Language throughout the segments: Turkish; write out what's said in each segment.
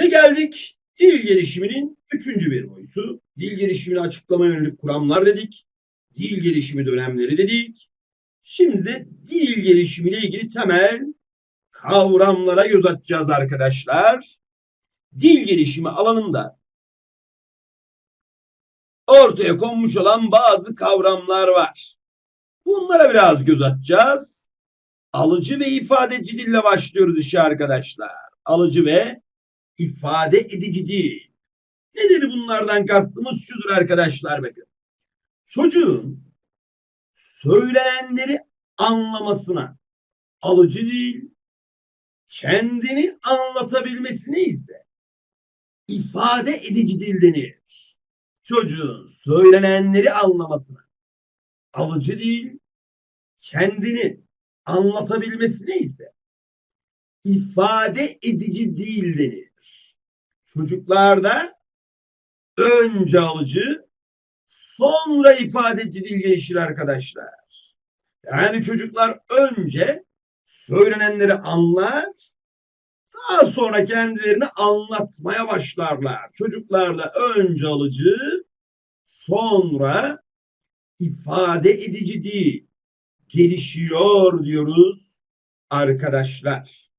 Ve geldik dil gelişiminin üçüncü bir boyutu. Dil gelişimini açıklama yönelik kuramlar dedik. Dil gelişimi dönemleri dedik. Şimdi de dil gelişimiyle ilgili temel kavramlara göz atacağız arkadaşlar. Dil gelişimi alanında ortaya konmuş olan bazı kavramlar var. Bunlara biraz göz atacağız. Alıcı ve ifadeci dille başlıyoruz işe arkadaşlar. Alıcı ve ifade edici dil. Nedir bunlardan kastımız şudur arkadaşlar bakın. Çocuğun söylenenleri anlamasına alıcı dil, kendini anlatabilmesine ise ifade edici dil denir. Çocuğun söylenenleri anlamasına alıcı dil, kendini anlatabilmesine ise ifade edici dil denir. Çocuklarda önce alıcı, sonra ifadeci dil gelişir arkadaşlar. Yani çocuklar önce söylenenleri anlar, daha sonra kendilerini anlatmaya başlarlar. Çocuklarda önce alıcı, sonra ifade edici dil gelişiyor diyoruz arkadaşlar.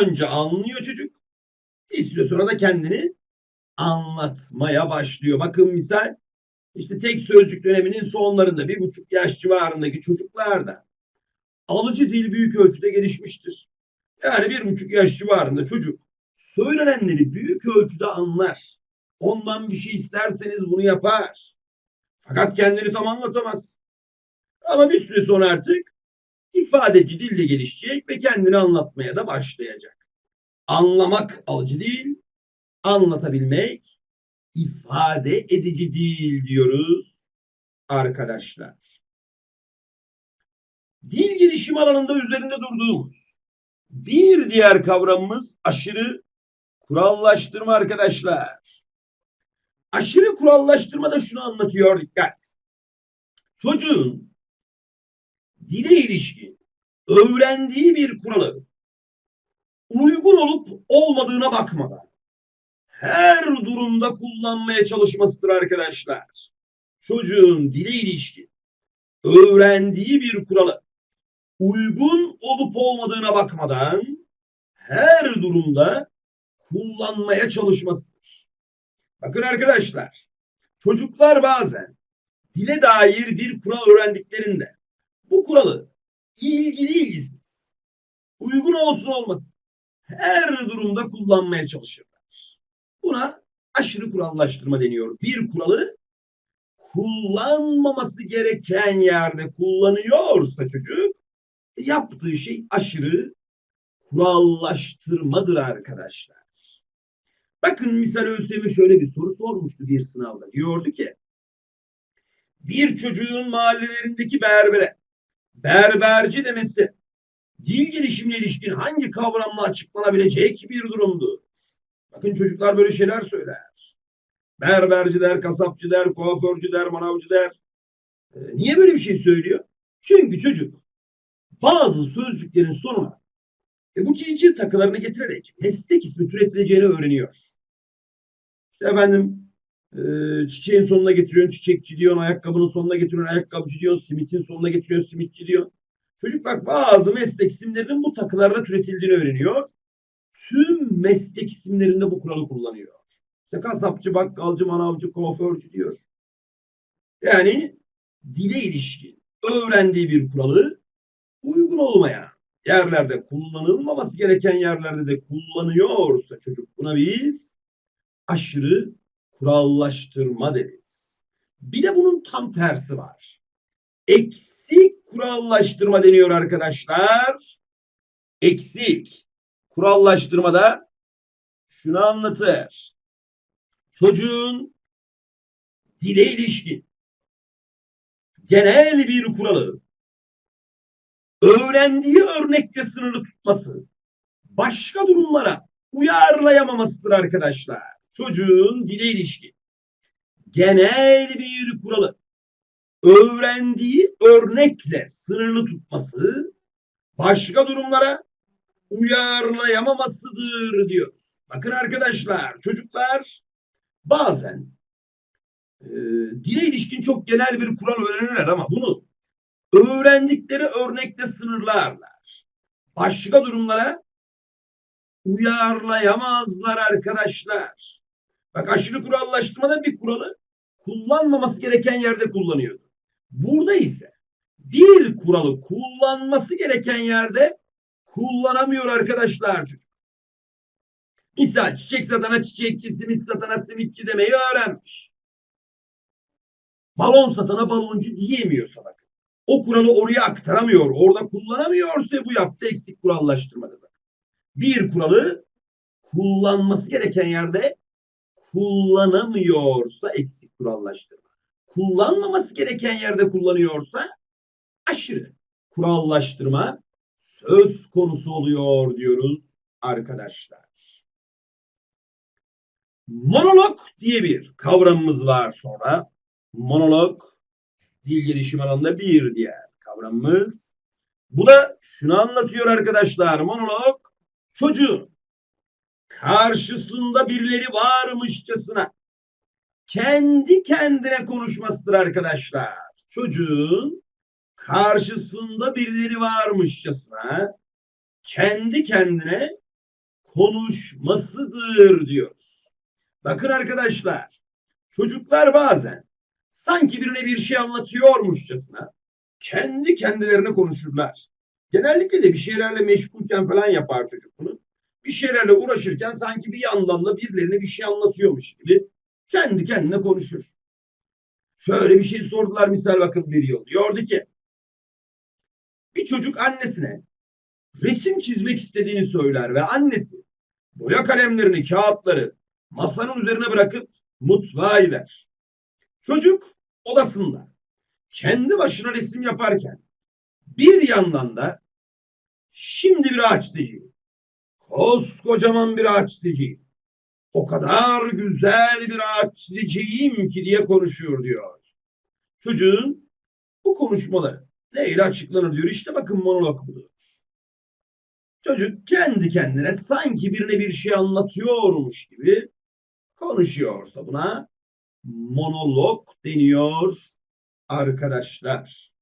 Önce anlıyor çocuk, bir süre sonra da kendini anlatmaya başlıyor. Bakın misal işte tek sözcük döneminin sonlarında bir buçuk yaş civarındaki çocuklarda alıcı dil büyük ölçüde gelişmiştir. Yani bir buçuk yaş civarında çocuk söylenenleri büyük ölçüde anlar. Ondan bir şey isterseniz bunu yapar. Fakat kendini tam anlatamaz. Ama bir süre sonra artık ifadeci dille gelişecek ve kendini anlatmaya da başlayacak. Anlamak alıcı dil, anlatabilmek ifade edici dil diyoruz arkadaşlar. Dil gelişim alanında üzerinde durduğumuz bir diğer kavramımız aşırı kurallaştırma arkadaşlar. Aşırı kurallaştırma da şunu anlatıyor dikkat. Çocuğun dile ilişkin öğrendiği bir kuralı uygun olup olmadığına bakmadan her durumda kullanmaya çalışmasıdır arkadaşlar. Çocuğun dile ilişkin öğrendiği bir kuralı uygun olup olmadığına bakmadan her durumda kullanmaya çalışmasıdır. Bakın arkadaşlar, çocuklar bazen dile dair bir kural öğrendiklerinde bu kuralı ilgili ilgisiz, uygun olsun olmasın her durumda kullanmaya çalışırlar. Buna aşırı kurallaştırma deniyor. Bir kuralı kullanmaması gereken yerde kullanıyorsa çocuk yaptığı şey aşırı kurallaştırmadır arkadaşlar. Bakın misal ÖSYM şöyle bir soru sormuştu bir sınavda. Diyordu ki bir çocuğun mahallelerindeki berbere berberci demesi dil gelişimine ilişkin hangi kavramla açıklanabilecek bir durumdur? Bakın çocuklar böyle şeyler söyler. Berberci der, kasapçı der, kuaförcü der, manavcı der. Ee, niye böyle bir şey söylüyor? Çünkü çocuk bazı sözcüklerin sonuna e, bu cici takılarını getirerek meslek ismi türetileceğini öğreniyor. İşte efendim e, çiçeğin sonuna getiriyorsun çiçekçi diyorsun, ayakkabının sonuna getiriyorsun ayakkabıcı diyorsun, simitin sonuna getiriyorsun simitçi diyorsun. Çocuk bak bazı meslek isimlerinin bu takılarla türetildiğini öğreniyor. Tüm meslek isimlerinde bu kuralı kullanıyor. İşte kasapçı, bakkalcı, manavcı, kuaförcü diyor. Yani dile ilişkin öğrendiği bir kuralı uygun olmayan yerlerde kullanılmaması gereken yerlerde de kullanıyorsa çocuk buna biz aşırı kurallaştırma deriz. Bir de bunun tam tersi var. Eksik kurallaştırma deniyor arkadaşlar. Eksik kurallaştırmada şunu anlatır. Çocuğun dile ilişkin genel bir kuralı öğrendiği örnekle sınırlı tutması başka durumlara uyarlayamamasıdır arkadaşlar. Çocuğun dile ilişkin genel bir kuralı öğrendiği örnekle sınırlı tutması başka durumlara uyarlayamamasıdır diyoruz. Bakın arkadaşlar, çocuklar bazen e, dile ilişkin çok genel bir kural öğrenirler ama bunu öğrendikleri örnekte sınırlarlar. Başka durumlara uyarlayamazlar arkadaşlar. Bak aşırı kurallaştırmada bir kuralı kullanmaması gereken yerde kullanıyordu. Burada ise bir kuralı kullanması gereken yerde kullanamıyor arkadaşlar çocuk. Misal çiçek satana çiçekçi, simit satana simitçi demeyi öğrenmiş. Balon satana baloncu diyemiyorsa bakın. O kuralı oraya aktaramıyor, orada kullanamıyorsa bu yaptığı eksik kurallaştırmada. Bakın. Bir kuralı kullanması gereken yerde kullanamıyorsa eksik kurallaştırma. Kullanmaması gereken yerde kullanıyorsa aşırı kurallaştırma söz konusu oluyor diyoruz arkadaşlar. Monolog diye bir kavramımız var sonra. Monolog dil gelişim alanında bir diğer kavramımız. Bu da şunu anlatıyor arkadaşlar. Monolog çocuğun karşısında birileri varmışçasına kendi kendine konuşmasıdır arkadaşlar. Çocuğun karşısında birileri varmışçasına kendi kendine konuşmasıdır diyoruz. Bakın arkadaşlar çocuklar bazen sanki birine bir şey anlatıyormuşçasına kendi kendilerine konuşurlar. Genellikle de bir şeylerle meşgulken falan yapar çocuk bunu. Bir şeylerle uğraşırken sanki bir yandan da birilerine bir şey anlatıyormuş gibi kendi kendine konuşur. Şöyle bir şey sordular misal bakın bir yıl. Diyordu ki bir çocuk annesine resim çizmek istediğini söyler ve annesi boya kalemlerini, kağıtları masanın üzerine bırakıp mutfağa gider. Çocuk odasında kendi başına resim yaparken bir yandan da şimdi bir ağaç diyeceğim. Koskocaman bir ağaç diyeceğim. O kadar güzel bir ağaç çizeceğim ki diye konuşuyor diyor. Çocuğun bu konuşmaları neyle açıklanır diyor. İşte bakın monolog budur. Çocuk kendi kendine sanki birine bir şey anlatıyormuş gibi konuşuyorsa buna monolog deniyor arkadaşlar.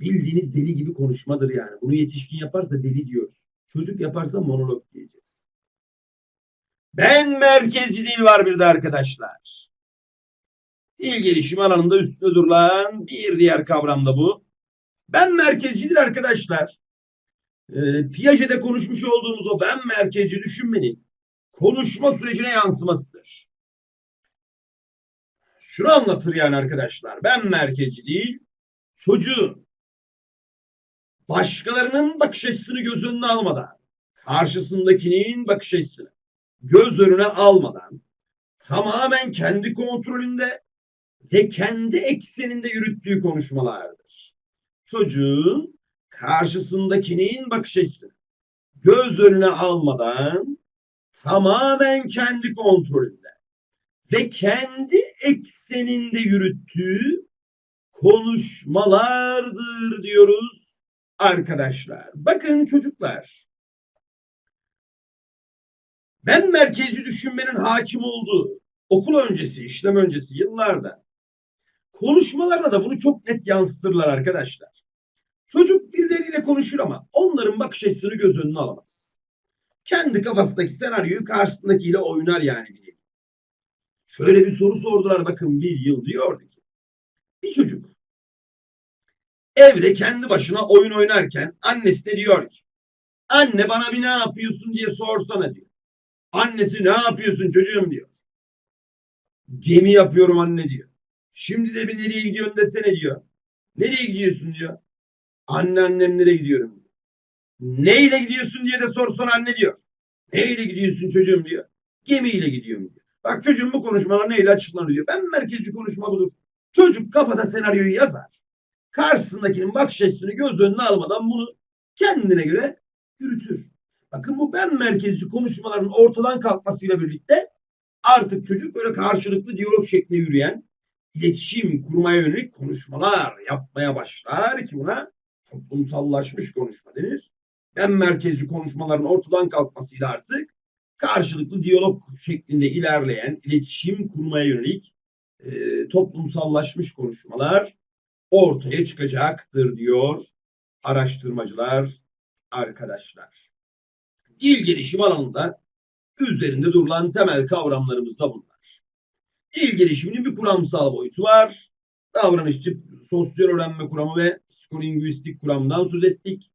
Bildiğiniz deli gibi konuşmadır yani. Bunu yetişkin yaparsa deli diyoruz. Çocuk yaparsa monolog diyeceğiz. Ben merkezci dil var bir de arkadaşlar. Dil gelişim alanında üstüne durulan bir diğer kavram da bu. Ben merkezcidir arkadaşlar. E, Piaget'te konuşmuş olduğumuz o ben merkezci düşünmenin konuşma sürecine yansımasıdır. Şunu anlatır yani arkadaşlar. Ben merkezci değil, çocuğun başkalarının bakış açısını göz önüne almadan, karşısındakinin bakış açısını göz önüne almadan tamamen kendi kontrolünde ve kendi ekseninde yürüttüğü konuşmalardır. Çocuğun karşısındakinin bakış açısını göz önüne almadan tamamen kendi kontrolünde ve kendi ekseninde yürüttüğü konuşmalardır diyoruz arkadaşlar. Bakın çocuklar. Ben merkezi düşünmenin hakim olduğu okul öncesi, işlem öncesi yıllarda konuşmalarına da bunu çok net yansıtırlar arkadaşlar. Çocuk birileriyle konuşur ama onların bakış açısını göz önüne alamaz. Kendi kafasındaki senaryoyu karşısındakiyle oynar yani Şöyle bir soru sordular bakın bir yıl diyordu ki. Bir çocuk evde kendi başına oyun oynarken annesi de diyor ki anne bana bir ne yapıyorsun diye sorsana diyor. Annesi ne yapıyorsun çocuğum diyor. Gemi yapıyorum anne diyor. Şimdi de bir nereye gidiyorsun desene diyor. Nereye gidiyorsun diyor. Anne annem nereye gidiyorum diyor. Neyle gidiyorsun diye de sorsan anne diyor. Neyle gidiyorsun çocuğum diyor. Gemiyle gidiyorum diyor. Bak çocuğun bu konuşmalar neyle açıklanıyor diyor. Ben merkezci konuşma budur. Çocuk kafada senaryoyu yazar. Karşısındakinin bakış açısını göz önüne almadan bunu kendine göre yürütür. Bakın bu ben merkezci konuşmaların ortadan kalkmasıyla birlikte artık çocuk böyle karşılıklı diyalog şeklinde yürüyen iletişim kurmaya yönelik konuşmalar yapmaya başlar ki buna toplumsallaşmış konuşma denir. Ben merkezci konuşmaların ortadan kalkmasıyla artık karşılıklı diyalog şeklinde ilerleyen, iletişim kurmaya yönelik e, toplumsallaşmış konuşmalar ortaya çıkacaktır diyor araştırmacılar, arkadaşlar. Dil gelişim alanında üzerinde durulan temel kavramlarımız da bunlar. Dil gelişiminin bir kuramsal boyutu var. Davranışçı sosyal öğrenme kuramı ve psikolingüistik kuramdan söz ettik.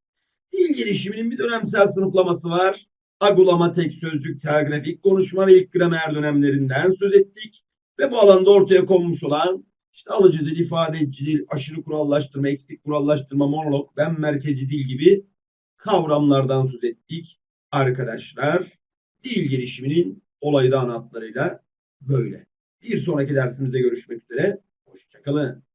Dil gelişiminin bir dönemsel sınıflaması var. Agulama, tek sözcük, telgrafik konuşma ve ilk gramer dönemlerinden söz ettik. Ve bu alanda ortaya konmuş olan işte alıcı dil, ifadeci dil, aşırı kurallaştırma, eksik kurallaştırma, monolog, ben merkezi dil gibi kavramlardan söz ettik arkadaşlar. Dil gelişiminin olayda anahtarıyla böyle. Bir sonraki dersimizde görüşmek üzere. Hoşçakalın.